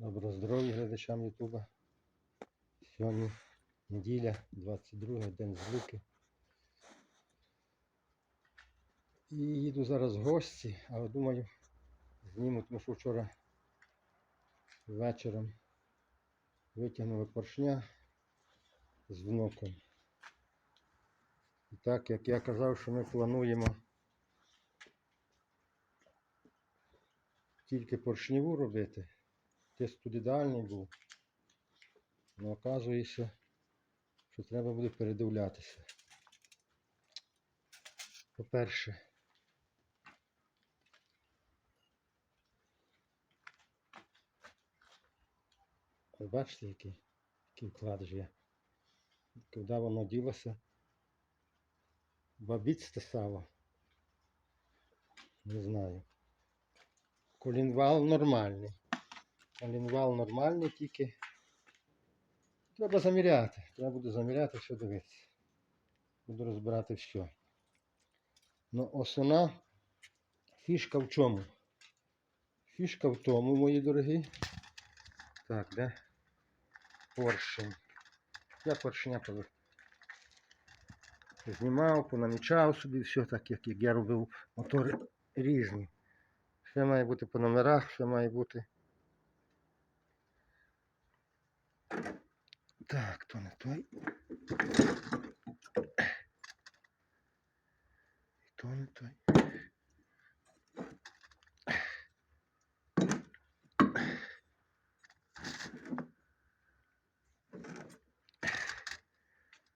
Доброго здоров'я глядачам Ютуба. Сьогодні неділя, 22 день злуки. І їду зараз в гості, але думаю, зніму, тому що вчора вечором витягнули поршня з внуком. І так, як я казав, що ми плануємо тільки поршневу робити. Тест тут ідеальний був. Але оказується, що треба буде передивлятися. По-перше, ви бачите, який, який вкладиш є. Куди воно ділося? Бабіць стисало. Не знаю. Колінвал нормальний. Колінвал нормальний, тільки треба заміряти. Треба буде заміряти, все дивитися. Буду розбирати все. Ну, основна фішка в чому? Фішка в тому, мої дорогі. Так, де? Поршень. Я поршня повер- знімав, понамічав собі все так, як я робив мотори різні. Все має бути по номерах, все має бути. Так, то не той. І то не той.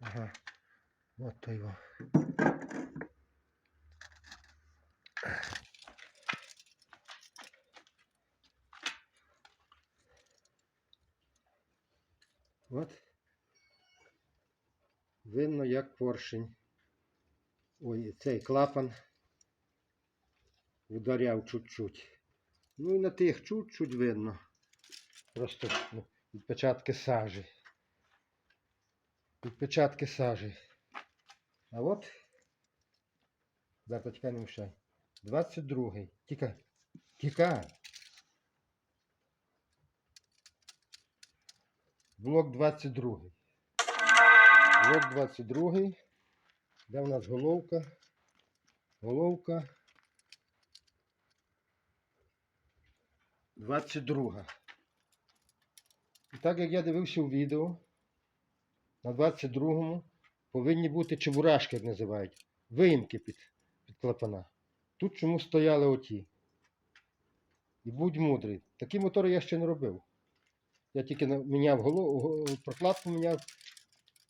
Ага. Вот той його. От. Видно, як поршень. Ой, цей клапан ударяв чуть-чуть. Ну і на тих чуть-чуть видно. Просто ну, відпечатки сажі. Відпечатки сажі. А от. Да, почекай, не мішай. 22-й. Тікай. Тікай. Блок 22. Блок 22. Де в нас головка? Головка. 22. І так як я дивився у відео, на 22-му повинні бути чебурашки, як називають. Виїмки під, під клапана. Тут чому стояли оті. І будь мудрий. Такі мотори я ще не робив. Я тільки міняв голову, прокладку міняв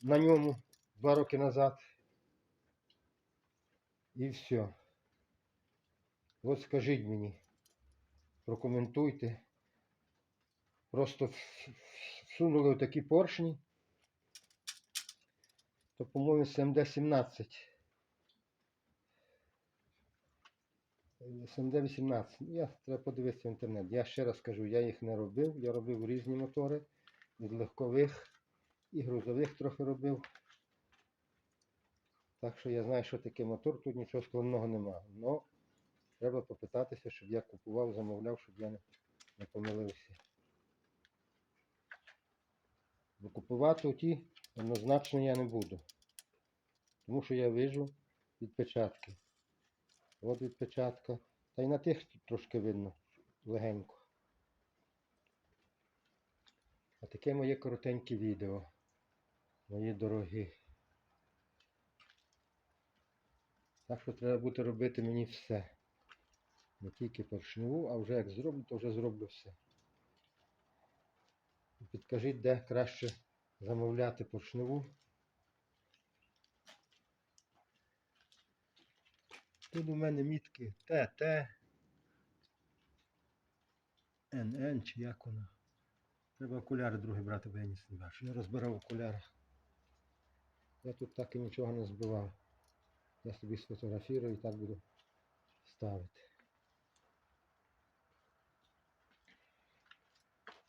на ньому два роки назад. І все. От скажіть мені, прокоментуйте. Просто в- в- всунули такі поршні. То, по-моєму, СМД-17. СМД-18. Ну, Я треба подивитися в інтернет. Я ще раз кажу, я їх не робив. Я робив різні мотори. Від легкових і грузових трохи робив. Так що я знаю, що таке мотор, тут нічого складного немає. Но треба попитатися, щоб я купував, замовляв, щоб я не, не помилився. Бо купувати ті однозначно я не буду. Тому що я вижу відпечатки. От відпечатка. Та й на тих трошки видно легенько. А таке моє коротеньке відео. Мої дорогі. Так що треба буде робити мені все. Не тільки поршневу, а вже як зроблю, то вже зроблю все. Підкажіть, де краще замовляти поршневу. Тут у мене мітки ТТ, НН чи як вона. Треба окуляри другі брати, бо я ніс не бачу. Я розбирав окуляри. Я тут так і нічого не збивав. Я собі сфотографірую і так буду ставити.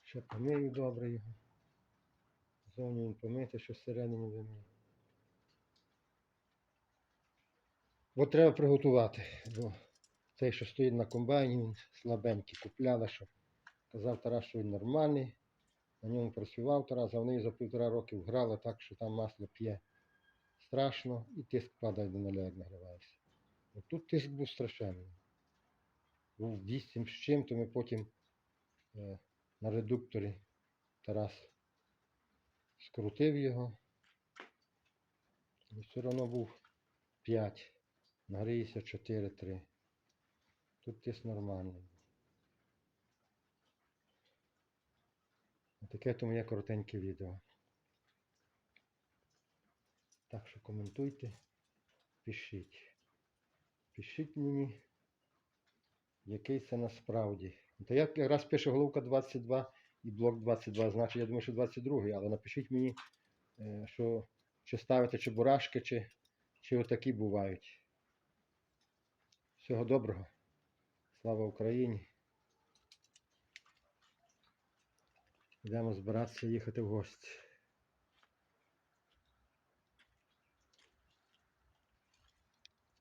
Ще помию добре його. Зовні він помити, що всередині вимию. Бо треба приготувати, бо цей, що стоїть на комбайні, він слабенький. Купляла, що Казав Тарас, що він нормальний. На ньому працював Тарас, а вони за півтора роки вграли так, що там масло п'є страшно і тиск падає до нуля, як нагріваєшся. От тут тиск був страшенний. Був 8 з чим, то ми потім е, на редукторі Тарас скрутив його. І все одно був 5. Нагріється 4-3. Тут тиск нормальний. Таке то моє коротеньке відео. Так що коментуйте, пишіть. Пишіть мені, який це насправді. Та я якраз пише головка 22 і блок 22, значить я думаю, що 22, але напишіть мені, е, що чи ставите чебурашки, чи, чи отакі бувають. Всього доброго. Слава Україні. Йдемо збиратися їхати в гості.